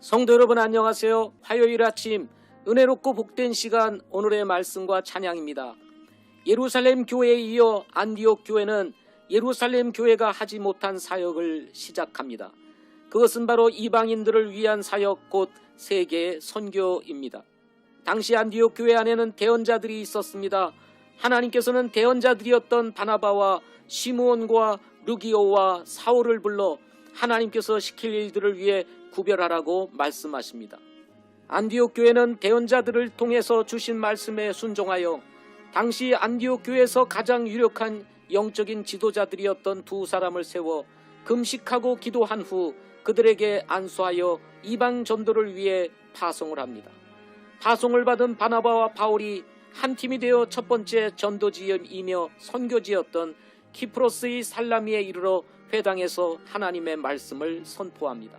성도 여러분 안녕하세요. 화요일 아침 은혜롭고 복된 시간 오늘의 말씀과 찬양입니다. 예루살렘 교회에 이어 안디옥 교회는 예루살렘 교회가 하지 못한 사역을 시작합니다. 그것은 바로 이방인들을 위한 사역 곧 세계 선교입니다. 당시 안디옥 교회 안에는 대언자들이 있었습니다. 하나님께서는 대언자들이었던 바나바와 시므온과 루기오와 사울을 불러 하나님께서 시킬 일들을 위해 구별하라고 말씀하십니다. 안디옥 교회는 대언자들을 통해서 주신 말씀에 순종하여 당시 안디옥 교회에서 가장 유력한 영적인 지도자들이었던 두 사람을 세워 금식하고 기도한 후 그들에게 안수하여 이방 전도를 위해 파송을 합니다. 파송을 받은 바나바와 바울이 한 팀이 되어 첫 번째 전도지이며 선교지였던 키프로스의 살라미에 이르러 회당에서 하나님의 말씀을 선포합니다.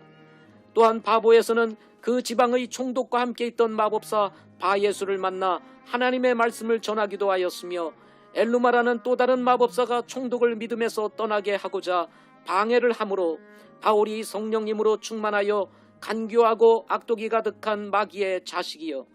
또한 바보에서는 그 지방의 총독과 함께 있던 마법사 바예수를 만나 하나님의 말씀을 전하기도 하였으며 엘루마라는 또 다른 마법사가 총독을 믿음에서 떠나게 하고자 방해를 함으로 바울이 성령님으로 충만하여 간교하고 악독이 가득한 마귀의 자식이여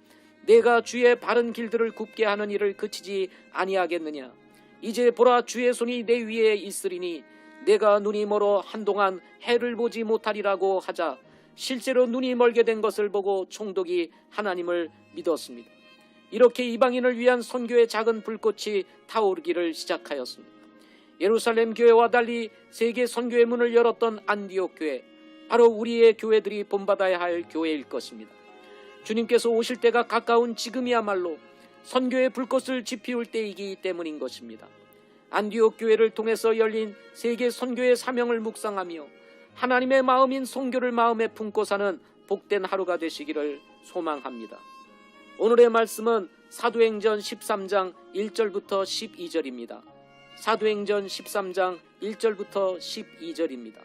내가 주의 바른 길들을 굽게 하는 일을 그치지 아니하겠느냐? 이제 보라 주의 손이 내 위에 있으리니 내가 눈이 멀어 한동안 해를 보지 못하리라고 하자 실제로 눈이 멀게 된 것을 보고 총독이 하나님을 믿었습니다. 이렇게 이방인을 위한 선교의 작은 불꽃이 타오르기를 시작하였습니다. 예루살렘 교회와 달리 세계 선교의 문을 열었던 안디옥 교회, 바로 우리의 교회들이 본받아야 할 교회일 것입니다. 주님께서 오실 때가 가까운 지금이야말로 선교의 불꽃을 지피울 때이기 때문인 것입니다. 안디옥 교회를 통해서 열린 세계 선교의 사명을 묵상하며 하나님의 마음인 선교를 마음에 품고 사는 복된 하루가 되시기를 소망합니다. 오늘의 말씀은 사도행전 13장 1절부터 12절입니다. 사도행전 13장 1절부터 12절입니다.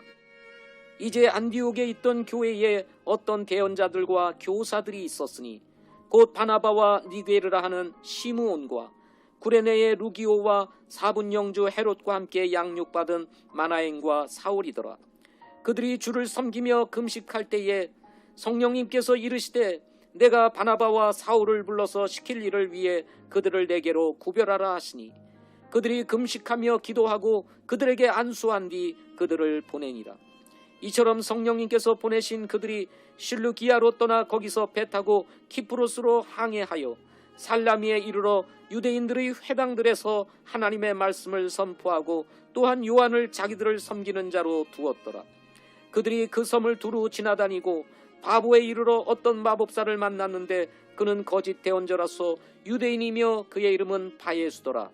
이제 안디옥에 있던 교회에 어떤 대언자들과 교사들이 있었으니 곧 바나바와 니게르라 하는 시므온과 구레네의 루기오와 사분 영주 헤롯과 함께 양육받은 마나행과 사울이더라. 그들이 주를 섬기며 금식할 때에 성령님께서 이르시되 내가 바나바와 사울을 불러서 시킬 일을 위해 그들을 내게로 구별하라 하시니 그들이 금식하며 기도하고 그들에게 안수한 뒤 그들을 보내니라. 이처럼 성령님께서 보내신 그들이 실루기아로 떠나 거기서 배 타고 키프로스로 항해하여 살라미에 이르러 유대인들의 회당들에서 하나님의 말씀을 선포하고 또한 요한을 자기들을 섬기는 자로 두었더라. 그들이 그 섬을 두루 지나다니고 바보에 이르러 어떤 마법사를 만났는데 그는 거짓 대언자라서 유대인이며 그의 이름은 바예수더라.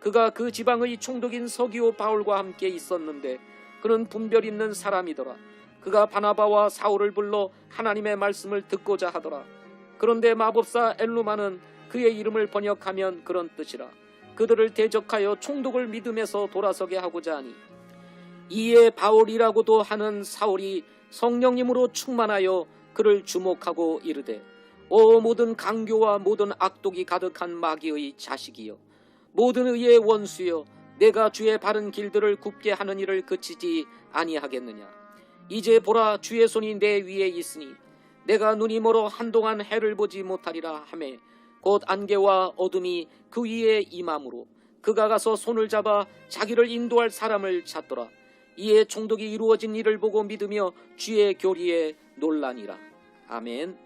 그가 그 지방의 총독인 서기오 바울과 함께 있었는데 그는 분별 있는 사람이더라. 그가 바나바와 사울을 불러 하나님의 말씀을 듣고자 하더라. 그런데 마법사 엘루마는 그의 이름을 번역하면 그런 뜻이라. 그들을 대적하여 총독을 믿음에서 돌아서게 하고자 하니 이에 바울이라고도 하는 사울이 성령님으로 충만하여 그를 주목하고 이르되 오 모든 강교와 모든 악독이 가득한 마귀의 자식이여 모든 의의 원수여 내가 주의 바른 길들을 굽게 하는 일을 그치지 아니하겠느냐? 이제 보라 주의 손이 내 위에 있으니 내가 눈이 멀어 한동안 해를 보지 못하리라 하매 곧 안개와 어둠이 그 위에 임함으로 그가 가서 손을 잡아 자기를 인도할 사람을 찾더라 이에 총독이 이루어진 일을 보고 믿으며 주의 교리에 논란이라. 아멘.